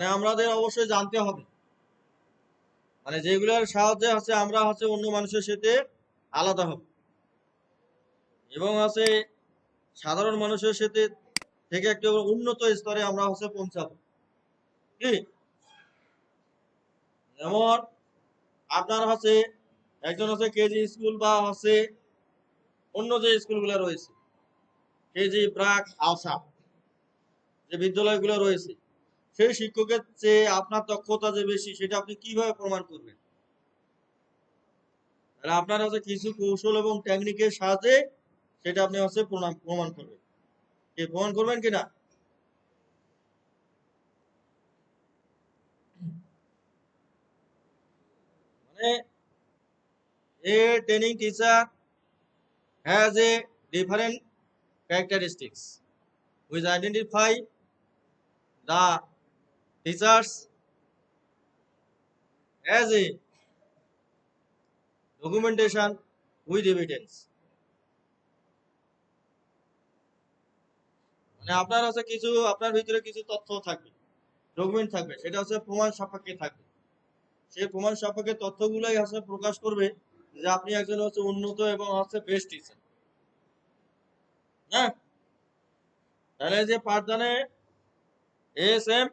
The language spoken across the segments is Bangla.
মানে আমাদের অবশ্যই জানতে হবে। মানে যেগুলোর সাহায্যে হচ্ছে আমরা হচ্ছে অন্য মানুষের সাথে আলাদা হব। এবং হচ্ছে সাধারণ মানুষের সাথে থেকে একটা উন্নত স্তরে আমরা হচ্ছে পৌঁছাবো। কি? যেমন আপনার হচ্ছে একজন হচ্ছে কেজি স্কুল বা হচ্ছে অন্য যে স্কুলগুলো রয়েছে, কেজি ব্রাক আলসা যে বিদ্যালয়গুলো রয়েছে সেই শিক্ষকের চেয়ে আপনার দক্ষতা যে বেশি, সেটা আপনি কীভাবে প্রমাণ করবেন? তাহলে আপনার হচ্ছে কিছু কৌশল এবং টেকনিকের সাহায্যে সেটা আপনি হচ্ছে প্রমাণ করবেন। কি প্রমাণ করবেন কিনা মানে a training teacher has a different characteristics. Which identify the teachers, as a documentation with evidence. মানে আপনার হচ্ছে কিছু, আপনার ভিতরে কিছু তথ্য থাকবে ডকুমেন্ট থাকবে, সেটা হচ্ছে প্রমাণ সাপেক্ষে থাকবে। সেই প্রমাণ সাপেক্ষে তথ্যগুলোই হচ্ছে প্রকাশ করবে যে আপনি একজন হচ্ছে উন্নত এবং হচ্ছে বেস্ট টিচার হ্যাঁ? তাহলে যে পাঠদানে এস এম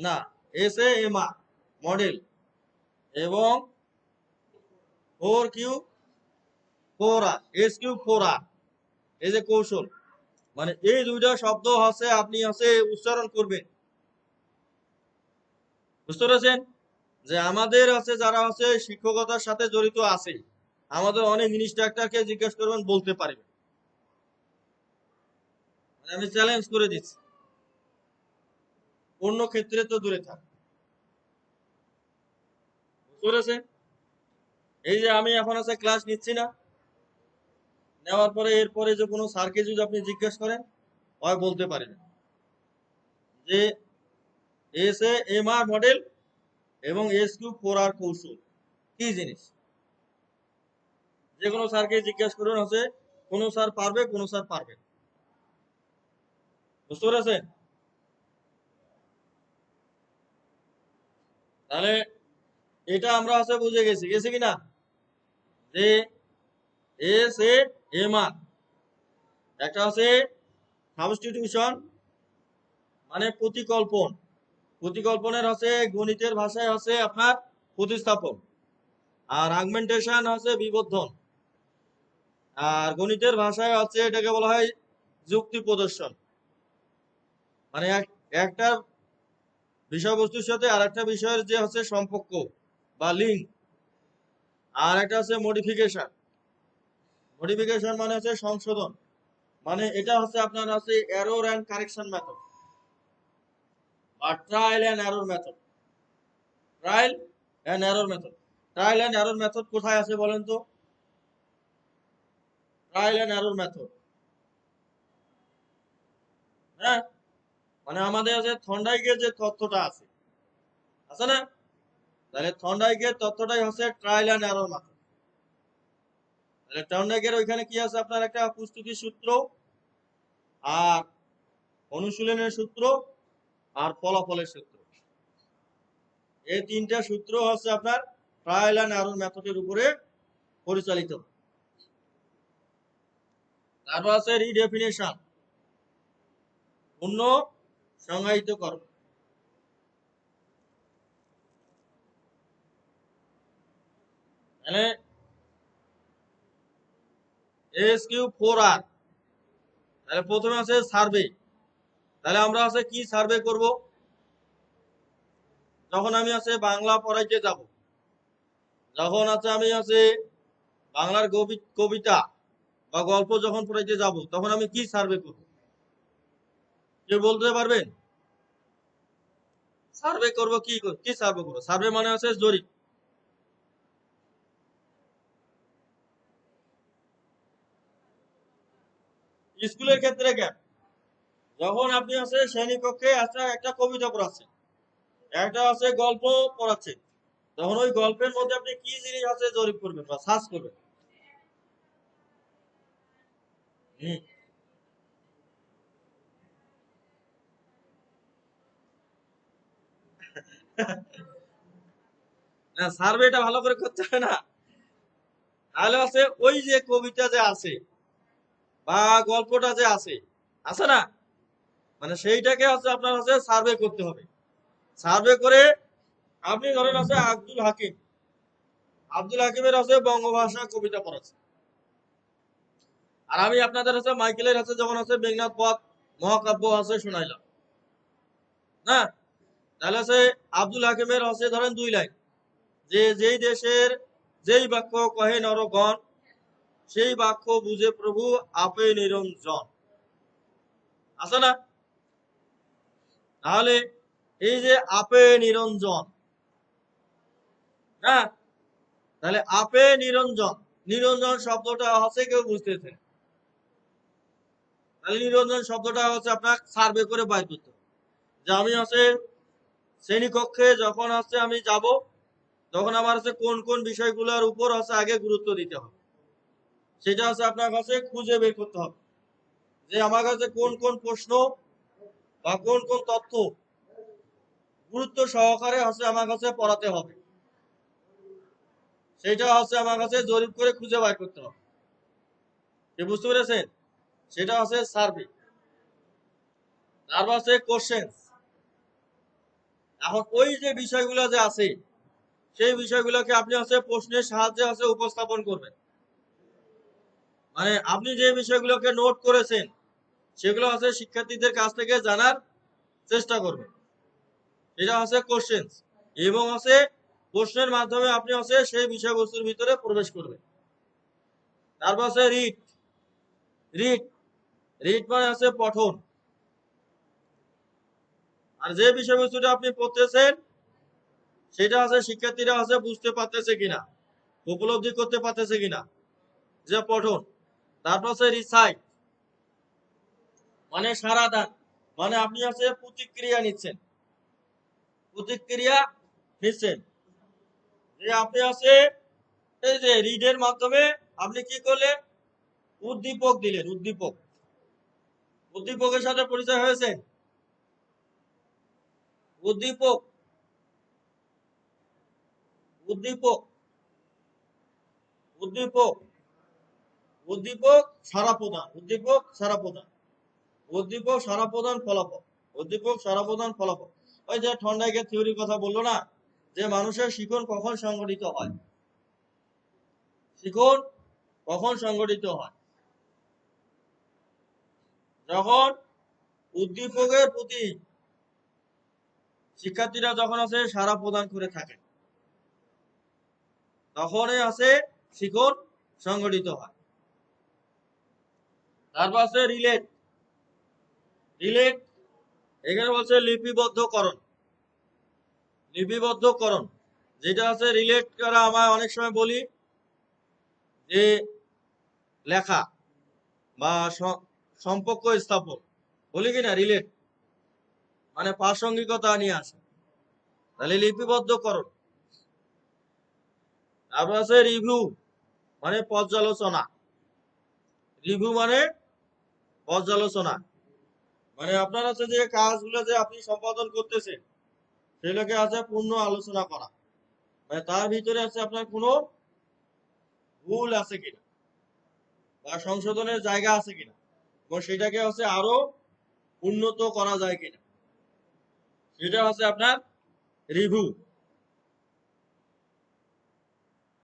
না এস এম আর মডেল এবং four Q four R S Q four R এই যে কৌশল মানে এই দুইটা শব্দ হচ্ছে, আপনি হচ্ছে উচ্চারণ করবেন। বুঝতে পেরেছেন? যে আমাদের আছে যারা হচ্ছে শিক্ষকতার সাথে জড়িত আছে, আমাদের অনেক ইনস্ট্রাক্টরকে জিজ্ঞেস করবেন, বলতে পারবে মানে আমি চ্যালেঞ্জ করে দিচ্ছি। অন্য ক্ষেত্রে তো দূরে থাক। এই যে আমি এখন আছে ক্লাস নিচ্ছি না। নেওয়ার পরে এরপরে যে কোনো স্যারকে যদি আপনি জিজ্ঞেস করেন, হয় বলতে পারবেন যে এস এম আর মডেল এবং এস কিউ ফোর আর কৌশল, কি জিনিস? যে কোনো স্যারকে জিজ্ঞেস করুন হচ্ছে, কোনো স্যার পারবে, কোনো স্যার পারবে বুঝতে পেরেছেন? তাহলে এটা আমরা হচ্ছে বুঝে গেছি গেছি কিনা? যে এস এম আর একটা আছে সাবস্টিটিউশন মানে প্রতিকল্পন। প্রতিকল্পনের হচ্ছে গণিতের ভাষায় হচ্ছে আপনার প্রতিস্থাপন। আর আগমেন্টেশন হচ্ছে বিবর্ধন। আর গণিতের ভাষায় হচ্ছে এটাকে বলা হয় যুক্তি প্রদর্শন। মানে এক- একটা বিষয়বস্তুর সাথে আর একটা বিষয়ের যে হচ্ছে সম্পর্ক বা লিঙ্ক আর একটা হচ্ছে মডিফিকেশন মডিফিকেশন মানে হচ্ছে সংশোধন। মানে এটা হচ্ছে আপনার হচ্ছে এরর অ্যান্ড কারেকশন মেথড বা trial and error method trial and error method trial and error method কোথায় আছে বলেন তো? ট্রায়াল অ্যান্ড এরর মেথড হ্যাঁ? মানে আমাদের আছে থন্ডাইকের যে তথ্যটা আছে। আছে না? তাহলে থন্ডাইকের তথ্যটাই হচ্ছে ট্রায়াল অ্যান্ড এরর মেথড তাহলে থন্ডাইকের ওইখানে কি আছে আপনার একটা প্রস্তুতির সূত্র আর অনুশীলনের সূত্র আর ফলাফলের সূত্র। এই তিনটা সূত্র হচ্ছে আপনার ট্রায়াল অ্যান্ড এরর মেথডের উপরে পরিচালিত। তারপর আছে রিডেফিনেশন পূর্ণ সংজ্ঞায়িত কর। তাহলে প্রথমে আছে সার্ভে। তাহলে আমরা আছে কি সার্ভে করব? যখন আমি আছে বাংলা পড়াইতে যাব, যখন আছে আমি আছে বাংলার কবিতা বা গল্প যখন পড়াইতে যাব, তখন আমি কি সার্ভে করব? কেউ বলতে পারবেন সার্ভে করব কি কি সার্ভে করব? সার্ভে মানে আছে জরিপ। স্কুলের ক্ষেত্রে যখন আপনি আছে শ্রেণীকক্ষে একটা একটা কবিতা পড়াচ্ছেন, একটা আছে গল্প পড়াচ্ছেন, তখন ওই গল্পের মধ্যে আপনি কি জিনিস আছে জরিপ করবেন বা সার্চ করবেন? হুম। না, সার্ভেটা ভালো করে করতে হবে না। তাহলে আছে ওই যে কবিতা যে আছে, বা গল্পটা যে আছে আছে না? মানে সেইটাকে হচ্ছে আপনার হচ্ছে সার্ভে করতে হবে। সার্ভে করে আপনি ধরেন আছে আব্দুল হাকিম, আব্দুল হাকিমের আছে বঙ্গভাষা কবিতা পড়াচ্ছে আর আমি আপনাদের হচ্ছে মাইকেলের আছে যেমন আছে মেঘনাথ পথ মহাকাব্য আছে শোনাইলাম। না? তাহলে আছে আব্দুল হাকিমের ধরেন দুই লাইন। যে যেই দেশের যেই বাক্য কহে নরগণ, সেই বাক্য বুঝে প্রভু আপে নিরঞ্জন। আছে না? তাহলে এই যে আপে নিরঞ্জন না তাহলে আপে নিরঞ্জন নিরঞ্জন শব্দটা হচ্ছে কেউ বুঝতেছে তাহলে নিরঞ্জন শব্দটা হচ্ছে আপনার সার্ভে করে বাইর করতে যে আমি হচ্ছে শ্রেণীকক্ষে যখন হচ্ছে আমি যাব, তখন আমার হচ্ছে কোন কোন বিষয়গুলোর উপর হচ্ছে আগে গুরুত্ব দিতে হবে। সেটা হচ্ছে আপনার কাছে খুঁজে বের করতে হবে। যে আমার কাছে কোন কোন প্রশ্ন বা কোন কোন তথ্য গুরুত্ব সহকারে হচ্ছে আমার কাছে পড়াতে হবে। সেটা হচ্ছে আমার কাছে জরিপ করে খুঁজে বের করতে হবে। কি বুঝতে পেরেছেন? সেটা হচ্ছে সার্ভে। তারপর হচ্ছে কোশ্চেন এখন ওই যে বিষয়গুলো যে আছে, সেই বিষয়গুলোকে আপনি হচ্ছে প্রশ্নের সাহায্যে হচ্ছে উপস্থাপন করবেন। মানে আপনি যে বিষয়গুলোকে নোট করেছেন, সেগুলো হচ্ছে শিক্ষার্থীদের কাছ থেকে জানার চেষ্টা করবেন। এটা হচ্ছে কোশ্চেন এবং হচ্ছে প্রশ্নের মাধ্যমে আপনি হচ্ছে সেই বিষয়বস্তুর ভিতরে প্রবেশ করবেন। তারপর হচ্ছে রিট রিট রিট মানে হচ্ছে পঠন। আর যে বিষয়বস্তুটা আপনি পড়তেছেন, সেটা আছে, শিক্ষার্থীরা আছে, বুঝতে পারতেছে কিনা, উপলব্ধি করতে পারতেছে কিনা। যে পঠন তারপর আছে রিসাইট মানে সারা দান। মানে আপনি আছে প্রতিক্রিয়া নিচ্ছেন। প্রতিক্রিয়া নিচ্ছেন। যে আপনি আছে এই যে রিডের মাধ্যমে আপনি কি করলেন? উদ্দীপক দিলেন, উদ্দীপক। উদ্দীপকের সাথে পরিচয় হয়েছে? উদ্দীপক। উদ্দীপক। উদ্দীপক। উদ্দীপক সারা প্রদান। উদ্দীপক সারা প্রদান। উদ্দীপক সারা প্রদান ফলাফল। উদ্দীপক সারা প্রদান ফলাফল। ওই যে ঠন্ডাইকের থিওরির কথা বলল না? যে মানুষের শিখন কখন সংগঠিত হয়? শিখন কখন সংগঠিত হয়? যখন উদ্দীপকের প্রতি শিক্ষার্থীরা যখন আছে, সারা প্রদান করে থাকে তখনই আছে শিখন সংগঠিত হয়। তারপর আছে রিলেট। রিলেট এখানে বলছে লিপিবদ্ধকরণ। লিপিবদ্ধকরণ, যেটা আছে রিলেট করা আমরা অনেক সময় বলি, যে লেখা বা সম্পর্ক স্থাপন। বলি কিনা রিলেট। মানে প্রাসঙ্গিকতা নিয়ে আসে। তাহলে লিপিবদ্ধকরণ তারপর আছে রিভিউ মানে পর্যালোচনা। রিভিউ মানে পর্যালোচনা। মানে আপনার আছে যে কাজগুলো যে আপনি সম্পাদন করতেছেন, সেগুলোকে আছে পূর্ণ আলোচনা করা। মানে তার ভিতরে আছে আপনার কোনো ভুল আছে কিনা, বা সংশোধনের জায়গা আছে কিনা, এবং সেটাকে হচ্ছে আরও উন্নত করা যায় কিনা। সেটা হচ্ছে আপনার রিভিউ